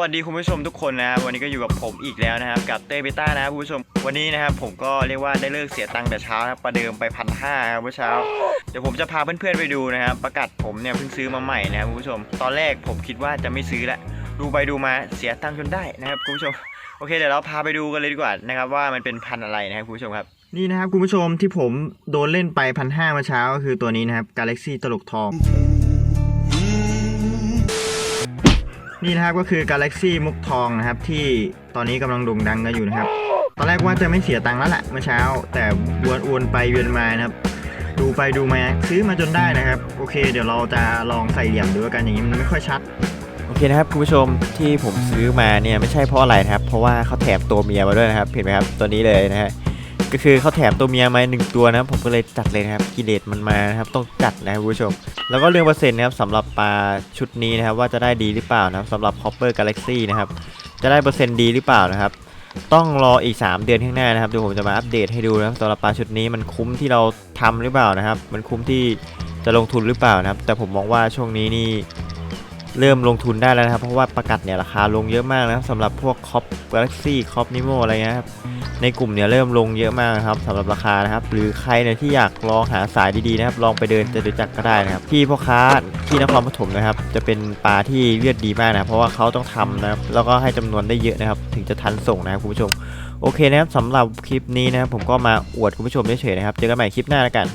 วัสดีคุณผู้ชมทุกคนนะครับวันนี้ก็อยู่กับผมอีกแล้วนะครับกับเต้เบต้านะครับคุณผู้ชมวันนี้นะครับผมก็เรียกว่าได้เลิกเสียตังค์แต่เช้านะครับประเดิมไปพันห้าครับเมื่อเช้าเดี๋ยวผมจะพาเพื่อนๆไปดูนะครับประกาศผมเนี่ยเพิ่งซื้อมาใหม่นะครับคุณผู้ชม ตอนแรกผมคิดว่าจะไม่ซื้อละดูไปดูมาเสียตังค์จนได้นะครับคุณผู้ชมโอเคเดี๋ยวเราพาไปดูกันเลยดีกว่านะครับว่ามันเป็นพันอะไรนะครับคุณผู้ชมครับนี่นะครับคุณผู้ชมที่ผมโดนเล่นไปพันห้าเมื่อเช้าก็คือตัวนี้นะครับ Galaxy ตลกทอง นี่นะครับก็คือ Galaxy มุกทองนะครับที่ตอนนี้กำลังโด่งดังกันอยู่นะครับ ตอนแรกว่าจะไม่เสียตังค์แล้วแหละเมื่อเช้า แต่วนอวนไปเวียนมานะครับ ดูไปดูมาซื้อมาจนได้นะครับ โอเค เดี๋ยวเราจะลองใส่เหลี่ยมดูกันอย่างนี้มันไม่ค่อยชัดโอเคนะครับคุณผู้ชมที่ผมซื้อมาเนี่ยไม่ใช่เพราะอะไรนะครับ เพราะว่าเขาแถมตัวเมียมาด้วยนะครับเห็นไหมครับตัวนี้เลยนะฮะ ก็คือเขาแถมตัวเมียมาหนึ่งตัวนะครับผมก็เลยจัดเลยนะครับกิเลสมันมานะครับต้องจัดนะครับคุณผู้ชม แล้วก็เรื่องเปอร์เซ็นต์นะครับสำหรับปลาชุดนี้นะครับว่าจะได้ดีหรือเปล่านะครับสำหรับ Copper Galaxy นะครับจะได้เปอร์เซ็นต์ดีหรือเปล่านะครับต้องรออีก 3 เดือนข้างหน้านะครับเดี๋ยวผมจะมาอัปเดตให้ดูนะครับสำหรับปลาชุดนี้มันคุ้มที่เราทำหรือเปล่านะครับ มันคุ้มที่จะลงทุนหรือเปล่านะครับ แต่ผมมองว่าช่วงนี้นี่เริ่มลงทุนได้แล้วนะครับ เพราะว่าประกัดเนี่ยราคาลงเยอะมากนะครับสำหรับพวกคอปกาแล็กซี่คอปนิโมอะไรเงี้ยครับ ในกลุ่มเนี่ยเริ่มลงเยอะมากนะครับสำหรับราคานะครับ หรือใครเนี่ยที่อยากลองหาสายดีๆนะครับ ลองไปเดินจะดูจักก็ได้นะครับ ที่พ่อค้าที่นครปฐมนะครับ จะเป็นปลาที่เลือดดีมากนะเพราะว่าเขาต้องทำนะครับแล้วก็ให้จำนวนได้เยอะนะครับ ถึงจะทันส่งนะครับคุณผู้ชมโอเคนะครับสำหรับคลิปนี้นะครับผมก็มาอวดคุณผู้ชมเฉยๆนะครับ เจอกันใหม่คลิปหน้าแล้วกัน